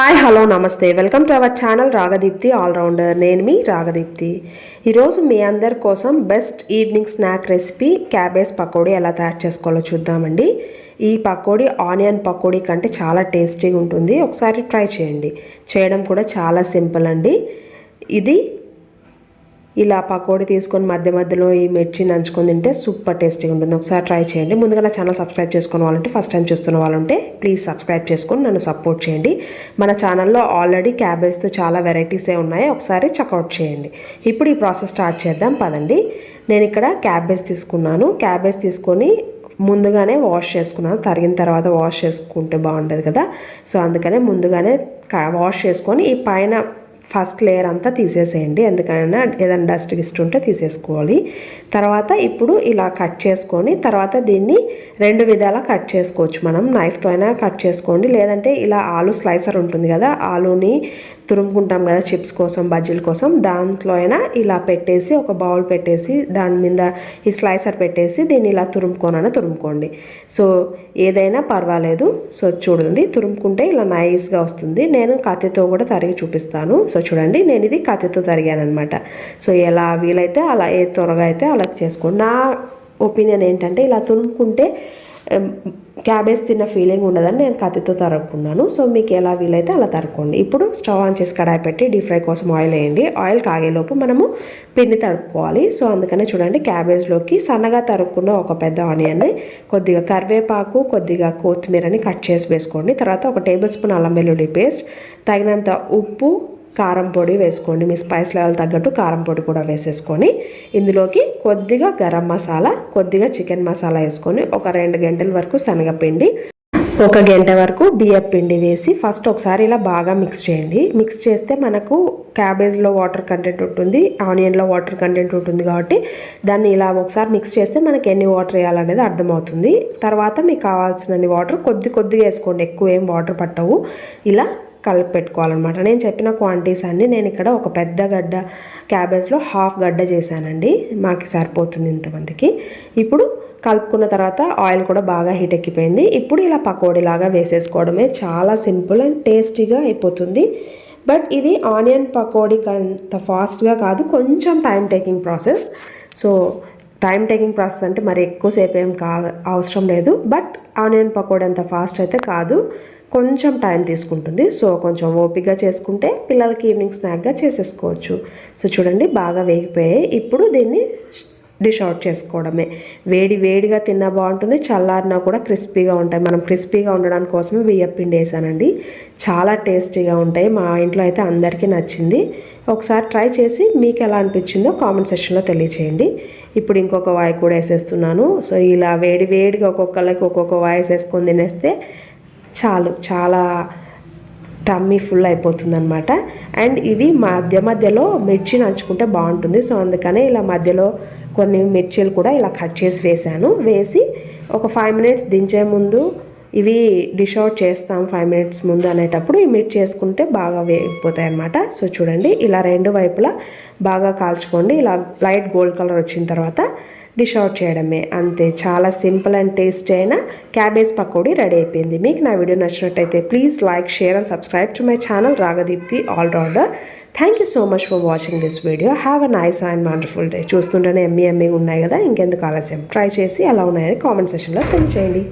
Hi hello నమస్తే. Welcome to our channel Ragadeepthi allrounder. నేను మీ రాగదీప్తి. ఈరోజు మీ అందరి కోసం best evening snack recipe cabbage pakodi ఎలా తయారు చేసుకోవాలో చూద్దామండి. ఈ పకోడీ ఆనియన్ పకోడీ కంటే చాలా టేస్టీగా ఉంటుంది. ఒకసారి ట్రై చేయండి. చేయడం కూడా చాలా సింపుల్ అండి. ఇది ఇలా పకోడీ తీసుకొని మధ్య మధ్యలో ఈ మిర్చి నంచుకొని తింటే సూపర్ టేస్టీగా ఉంటుంది. ఒకసారి ట్రై చేయండి. ముందుగా నా ఛానల్ సబ్స్క్రైబ్ చేసుకున్న వాళ్ళంటే ఫస్ట్ టైం చూస్తున్న వాళ్ళంటే ప్లీజ్ సబ్స్క్రైబ్ చేసుకొని నన్ను సపోర్ట్ చేయండి. మన ఛానల్లో ఆల్రెడీ క్యాబేజ్తో చాలా వెరైటీసే ఉన్నాయి. ఒకసారి చెక్అవుట్ చేయండి. ఇప్పుడు ఈ ప్రాసెస్ స్టార్ట్ చేద్దాం. పదండి. నేను ఇక్కడ క్యాబేజ్ తీసుకున్నాను. క్యాబేజ్ తీసుకొని ముందుగానే వాష్ చేసుకున్నాను. తరిగిన తర్వాత వాష్ చేసుకుంటే బాగుంటుంది కదా. సో అందుకనే ముందుగానే వాష్ చేసుకొని ఈ పైన ఫస్ట్ లేయర్ అంతా తీసేసేయండి. ఎందుకైనా ఏదైనా డస్ట్ గిస్ట్ ఉంటే తీసేసుకోవాలి. తర్వాత ఇప్పుడు ఇలా కట్ చేసుకొని తర్వాత దీన్ని రెండు విధాలా కట్ చేసుకోవచ్చు మనం. నైఫ్తో అయినా కట్ చేసుకోండి. లేదంటే ఇలా ఆలు స్లైసర్ ఉంటుంది కదా ఆలుని తురుముకుంటాం కదా చిప్స్ కోసం బజ్జీల కోసం. దాంట్లో అయినా ఇలా పెట్టేసి ఒక బౌల్ పెట్టేసి దాని మీద ఈ స్లైసర్ పెట్టేసి దీన్ని ఇలా తురుముకోనైనా తురుముకోండి. సో ఏదైనా పర్వాలేదు. సో చూడండి తురుముకుంటే ఇలా నైస్గా వస్తుంది. నేను కత్తితో కూడా తరిగి చూపిస్తాను. సో చూడండి నేను ఇది కత్తితో తరిగానమాట సో ఎలా వీలైతే అలా ఏ త్వరగా అయితే అలా చేసుకోండి. నా ఒపీనియన్ ఏంటంటే ఇలా తురుముకుంటే క్యాబేజ్ తిన్న ఫీలింగ్ ఉండదని నేను కత్తితో తరుక్కున్నాను. సో మీకు ఎలా వీలైతే అలా తరుక్కోండి. ఇప్పుడు స్టవ్ ఆన్ చేసి కడాయి పెట్టి డీప్ ఫ్రై కోసం ఆయిల్ వేయండి. ఆయిల్ కాగేలోపు మనము పిండి తరుక్కోవాలి. సో అందుకనే చూడండి క్యాబేజ్లోకి సన్నగా తరుక్కున్న ఒక పెద్ద ఆనియన్ని కొద్దిగా కరివేపాకు కొద్దిగా కొత్తిమీరని కట్ చేసి వేసుకోండి. తర్వాత ఒక టేబుల్ స్పూన్ అల్లం వెల్లుల్లి పేస్ట్ తగినంత ఉప్పు కారం పొడి వేసుకోండి. మీ స్పైస్ లెవెల్ తగ్గట్టు కారం పొడి కూడా వేసేసుకొని ఇందులోకి కొద్దిగా గరం మసాలా కొద్దిగా చికెన్ మసాలా వేసుకొని ఒక రెండు గంటల వరకు శనగపిండి ఒక గంట వరకు బియ్యం పిండి వేసి ఫస్ట్ ఒకసారి ఇలా బాగా మిక్స్ చేయండి. మిక్స్ చేస్తే మనకు క్యాబేజ్లో వాటర్ కంటెంట్ ఉంటుంది ఆనియన్లో వాటర్ కంటెంట్ ఉంటుంది కాబట్టి దాన్ని ఇలా ఒకసారి మిక్స్ చేస్తే మనకి ఎన్ని వాటర్ వేయాలనేది అర్థమవుతుంది. తర్వాత మీకు కావాల్సినన్ని వాటర్ కొద్ది కొద్దిగా వేసుకోండి. ఎక్కువ ఏం వాటర్ పట్టవు. ఇలా కలిపి పెట్టుకోవాలన్నమాట నేను చెప్పిన క్వాంటిటీస్ అన్నీ నేను ఇక్కడ ఒక పెద్ద గడ్డ క్యాబేజ్లో హాఫ్ గడ్డ చేశానండి. మాకు సరిపోతుంది ఇంతమందికి. ఇప్పుడు కలుపుకున్న తర్వాత ఆయిల్ కూడా బాగా హీట్ ఎక్కిపోయింది. ఇప్పుడు ఇలా పకోడీలాగా వేసేసుకోవడమే చాలా సింపుల్ అండ్ టేస్టీగా అయిపోతుంది. బట్ ఇది ఆనియన్ పకోడీ అంత ఫాస్ట్గా కాదు కొంచెం time taking process so time taking process అంటే మరి ఎక్కువసేపు ఏం కా అవసరం లేదు. బట్ ఆనియన్ పకోడీ అంత ఫాస్ట్ అయితే కాదు. కొంచెం టైం తీసుకుంటుంది. సో కొంచెం ఓపికగా చేసుకుంటే పిల్లలకి ఈవినింగ్ స్నాక్గా చేసేసుకోవచ్చు. సో చూడండి బాగా వేగిపోయాయి. ఇప్పుడు దీన్ని డిష్ అవుట్ చేసుకోవడమే. వేడి వేడిగా తిన్నా బాగుంటుంది చల్లారినా కూడా క్రిస్పీగా ఉంటాయి. మనం క్రిస్పీగా ఉండడం కోసమే బియ్యపిండి వేసానండి. చాలా టేస్టీగా ఉంటాయి. మా ఇంట్లో అయితే అందరికీ నచ్చింది. ఒకసారి ట్రై చేసి మీకు ఎలా అనిపించిందో కామెంట్ సెక్షన్లో తెలియచేయండి. ఇప్పుడు ఇంకొక వాయి కూడా వేసేస్తున్నాను. సో ఇలా వేడి వేడిగా ఒక్కొక్కరికి ఒక్కొక్క వాయిస్ వేసుకొని తినేస్తే చాలు. చాలా టమ్మీ ఫుల్ అయిపోతుంది అనమాట అండ్ ఇవి మధ్య మధ్యలో మిర్చి నంచుకుంటే బాగుంటుంది. సో అందుకనే ఇలా మధ్యలో కొన్ని మిర్చీలు కూడా ఇలా కట్ చేసి వేసాను వేసి ఒక ఫైవ్ మినిట్స్ దించే ముందు ఇవి డిష్ అవుట్ చేస్తాం ఫైవ్ మినిట్స్ ముందు అనేటప్పుడు ఈ మిర్చి చేసుకుంటే బాగా వేగిపోతాయి అనమాట సో చూడండి ఇలా రెండు వైపులా బాగా కాల్చుకోండి. ఇలా లైట్ గోల్డ్ కలర్ వచ్చిన తర్వాత డిష్ అవుట్ చేయడమే. అంతే చాలా సింపుల్ అండ్ టేస్టీ అయిన క్యాబేజ్ పకోడీ రెడీ అయిపోయింది. మీకు నా వీడియో నచ్చినట్టయితే please like share and subscribe to my channel Ragadeepthi allrounder. Thank you so much for watching this video have a nice and wonderful day చూస్తుంటేనే ఎమ్మీ ఎమ్మీ ఉన్నాయి కదా ఇంకెందుకు ఆలస్యం? ట్రై చేసి ఎలా ఉన్నాయని కామెంట్ సెషన్లో తెలియచేయండి.